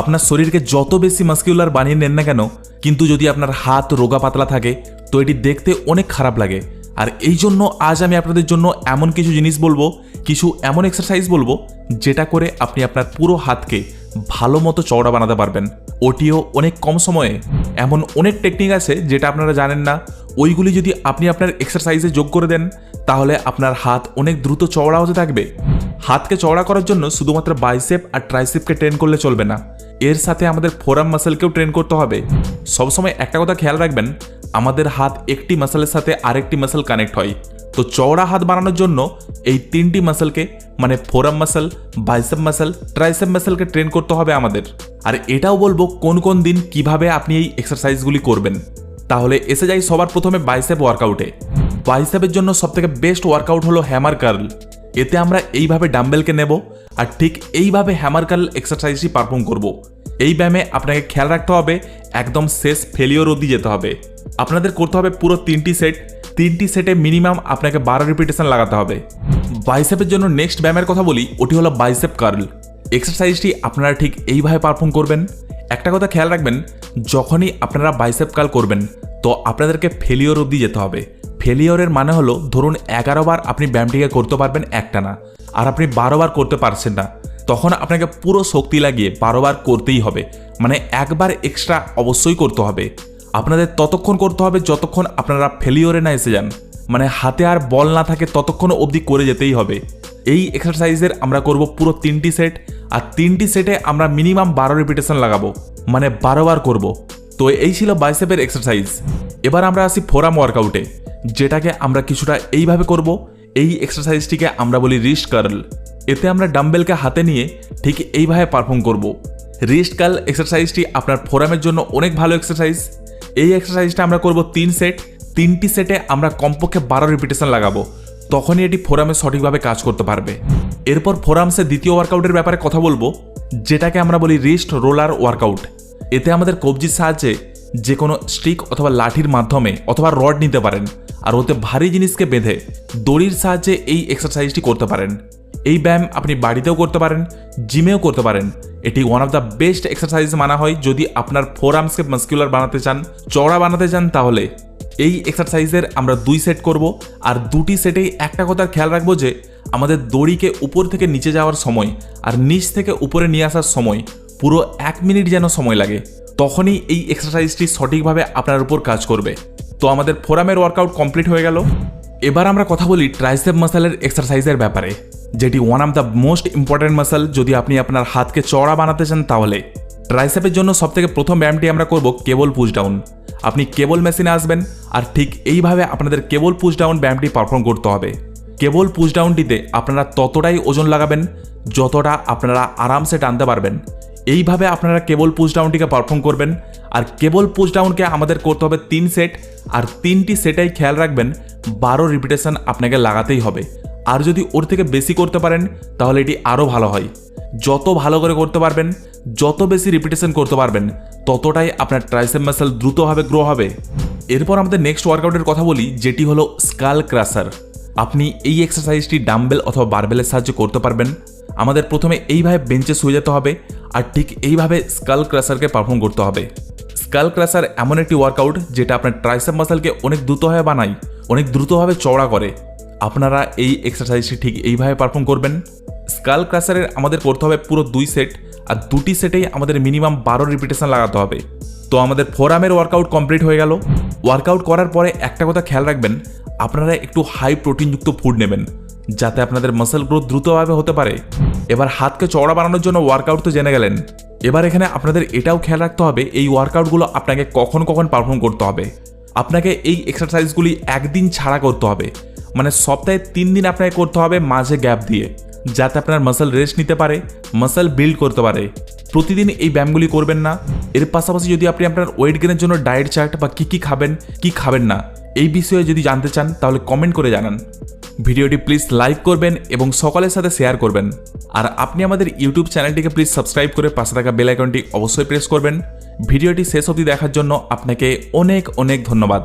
আপনার শরীরকে যত বেশি মাস্কিউলার বানিয়ে নেন না কেন, কিন্তু যদি আপনার হাত রোগা পাতলা থাকে, তো এটি দেখতে অনেক খারাপ লাগে। আর এই জন্য আজ আমি আপনাদের জন্য এমন কিছু জিনিস বলব, কিছু এমন এক্সারসাইজ বলব, যেটা করে আপনি আপনার পুরো হাতকে ভালো মতো চওড়া বানাতে পারবেন। ওটিও অনেক কম সময়ে। এমন অনেক টেকনিক আছে যেটা আপনারা জানেন না। ওইগুলি যদি আপনি আপনার এক্সারসাইজে যোগ করে দেন, তাহলে আপনার হাত অনেক দ্রুত চওড়া হতে থাকবে। হাতকে চওড়া করার জন্য শুধুমাত্র বাইসেপ আর ট্রাইসেপকে ট্রেন করলে চলবে না। এর সাথে আমাদের ফোরাম মাসেলকেও ট্রেন করতে হবে। সবসময় একটা কথা খেয়াল রাখবেন, আমাদের হাত একটি মাসেলের সাথে আরেকটি মাসেল কানেক্ট হয়। তো চওড়া হাত বানানোর জন্য এই তিনটি মাসেলকে মানে forearm muscle biceps muscle triceps মাসেলকে train করতে হবে আমাদের। আর এটাও বলব কোন কোন দিন কীভাবে আপনি এই এক্সারসাইজগুলি করবেন। তাহলে এসে যাই সবার প্রথমে বাইসেপ ওয়ার্কআউটে বাইসেপের জন্য সবথেকে বেস্ট ওয়ার্কআউট হলো হ্যামার কার্ল এতে আমরা এইভাবে ডাম্বেলকে নেব আর ঠিক এইভাবে হ্যামার কার্ল এক্সারসাইজটি পারফর্ম করব। এই ব্যায়ামে আপনাকে খেয়াল রাখতে হবে, একদম শেষ ফেলিওর অবধি যেতে হবে। আপনাদের করতে হবে পুরো তিনটি সেট তিনটি সেটে মিনিমাম আপনাকে বারো রিপিটেশন লাগাতে হবে। বাইসেপের জন্য নেক্সট ব্যায়ামের কথা বলি, ওটি হলো বাইসেপ কার্ল এক্সারসাইজটি আপনারা ঠিক এইভাবে পারফর্ম করবেন। একটা কথা খেয়াল রাখবেন, যখনই আপনারা বাইসেপ কার্ল করবেন, তো আপনাদেরকে ফেলিওর অবধি যেতে হবে। ফেলিওরের মানে হলো, ধরুন এগারো বার আপনি ব্যায়ামটিকে করতে পারবেন একটা না, আর আপনি বারো বার করতে পারছেন না, তখন আপনাকে পুরো শক্তি লাগিয়ে বারো বার করতেই হবে মানে একবার এক্সট্রা অবশ্যই করতে হবে। আপনাদের ততক্ষণ করতে হবে যতক্ষণ আপনারা ফেলিওরে না এসে যান মানে হাতে আর বল না থাকে ততক্ষণ অবধি করে যেতেই হবে। এই এক্সারসাইজের আমরা করব পুরো তিনটি সেট আর তিনটি সেটে আমরা মিনিমাম বারো রিপিটেশন লাগাবো মানে বারো বার করব। তো এই ছিল বাইসেপের এক্সারসাইজ এবার আমরা আসি ফোরাম ওয়ার্কআউটে যেটাকে আমরা কিছুটা এইভাবে করব, এই এক্সারসাইজটিকে আমরা বলি রিস্ট কার্ল এতে আমরা ডাম্বেলকে হাতে নিয়ে ঠিক এইভাবে পারফর্ম করব। রিস্ট কার্ল এক্সারসাইজটি আপনার ফোরামের জন্য অনেক ভালো এক্সারসাইজ এই এক্সারসাইজটা আমরা করব তিন সেট তিনটি সেটে আমরা কমপক্ষে বারো রিপিটেশন লাগাবো। তখনই এটি ফোরামে সঠিকভাবে কাজ করতে পারবে। এরপর ফোরামসের দ্বিতীয় ওয়ার্কআউটের ব্যাপারে কথা বলব, যেটাকে আমরা বলি রিস্ট রোলার ওয়ার্কআউট এতে আমাদের কবজির সাহায্যে যে কোনো স্টিক অথবা লাঠির মাধ্যমে অথবা রড নিতে পারেন। আর ওতে ভারী জিনিসকে বেঁধে দড়ির সাহায্যে এই এক্সারসাইজটি করতে পারেন। এই ব্যায়াম আপনি বাড়িতেও করতে পারেন জিমেও করতে পারেন। এটি one of the best exercise মানা হয়। যদি আপনার ফোর আর্মসকে মাস্কুলার বানাতে চান চড়া বানাতে চান, তাহলে এই এক্সারসাইজের আমরা দুই সেট করব। আর দুটি সেটেই একটা কথার খেয়াল রাখব যে, আমাদের দড়িকে উপর থেকে নিচে যাওয়ার সময় আর নিচ থেকে উপরে নিয়ে আসার সময় পুরো এক মিনিট যেন সময় লাগে। তখনই এই এক্সারসাইজটি সঠিকভাবে আপনার উপর কাজ করবে। তো আমাদের ফোরামের ওয়ার্কআউট কমপ্লিট হয়ে গেল। এবার আমরা কথা বলি ট্রাইসেপ মাসালের এক্সারসাইজের ব্যাপারে, যেটি one of the most important muscle যদি আপনি আপনার হাতকে চড়া বানাতে চান তাহলে। ট্রাইসেপের জন্য সবথেকে প্রথম ব্যায়ামটি আমরা করব কেবল পুশ ডাউন আপনি কেবল মেশিনে আসবেন আর ঠিক এইভাবে আপনাদের কেবল পুশ ডাউন ব্যায়ামটি পারফর্ম করতে হবে। কেবল পুশ ডাউনটিতে আপনারা ততটাই ওজন লাগাবেন, যতটা আপনারা আরামসে টানতে পারবেন। এইভাবে আপনারা কেবল পুশ ডাউনটিকে পারফর্ম করবেন। আর কেবল পুশ ডাউনকে আমাদের করতে হবে তিন সেট আর তিনটি সেটাই খেয়াল রাখবেন, বারো রিপিটেশন আপনাকে লাগাতেই হবে। আর যদি ওর থেকে বেশি করতে পারেন, তাহলে এটি আরও ভালো হয়। যত ভালো করে করতে পারবেন, যত বেশি রিপিটেশন করতে পারবেন, ততটাই আপনার ট্রাইসেপ মাসেল দ্রুতভাবে গ্রো হবে। এরপর আমাদের নেক্সট ওয়ার্কআউটের কথা বলি, যেটি হলো স্কাল ক্রাসার আপনি এই এক্সারসাইজটি ডাম্বেল অথবা বারবেলের সাহায্যে করতে পারবেন। আমাদের প্রথমে এইভাবে বেঞ্চে শুয়ে যেতে হবে। আর ঠিক এইভাবে স্কাল ক্রাসারকে পারফর্ম করতে হবে। স্কাল ক্রাসার এমন একটি ওয়ার্কআউট যেটা আপনার ট্রাইসেপ মাসেলকে অনেক দ্রুতভাবে বানায়, অনেক দ্রুতভাবে চওড়া করে। আপনারা এই এক্সারসাইজটি ঠিক এইভাবে পারফর্ম করবেন। স্কাল ক্রাসারের আমাদের করতে হবে পুরো দুই সেট আর দুটি সেটেই আমাদের মিনিমাম বারো রিপিটেশন লাগাতে হবে। তো আমাদের ফোরামের ওয়ার্কআউট কমপ্লিট হয়ে গেল। ওয়ার্কআউট করার পরে একটা কথা খেয়াল রাখবেন, আপনারা একটু হাই প্রোটিনযুক্ত ফুড নেবেন, যাতে আপনাদের মাসেল গ্রোথ দ্রুতভাবে হতে পারে। এবার হাতকে চওড়া বানানোর জন্য ওয়ার্কআউট তো জেনে গেলেন। এবার এখানে আপনাদের এটাও খেয়াল রাখতে হবে, এই ওয়ার্কআউটগুলো আপনাকে কখন কখন পারফর্ম করতে হবে। আপনাকে এই এক্সারসাইজগুলি একদিন ছাড়া করতে হবে। মানে সপ্তাহে তিন দিন আপনাকে করতে হবে মাঝে গ্যাপ দিয়ে, যাতে আপনার মাসেল রেস্ট নিতে পারে মাসেল বিল্ড করতে পারে। প্রতিদিন এই ব্যায়ামগুলি করবেন না। এর পাশাপাশি যদি আপনি আপনার ওয়েট গেনের জন্য ডায়েট চার্ট বা কী কী খাবেন কী খাবেন না, এই বিষয়ে যদি জানতে চান, তাহলে কমেন্ট করে জানান। ভিডিওটি প্লিজ লাইক করবেন এবং সকলের সাথে শেয়ার করবেন। আর আপনি আমাদের ইউটিউব চ্যানেলটিকে প্লিজ সাবস্ক্রাইব করে পাশে থাকা বেল আইকনটি অবশ্যই প্রেস করবেন। ভিডিওটি শেষ অবধি দেখার জন্য আপনাকে অনেক অনেক ধন্যবাদ।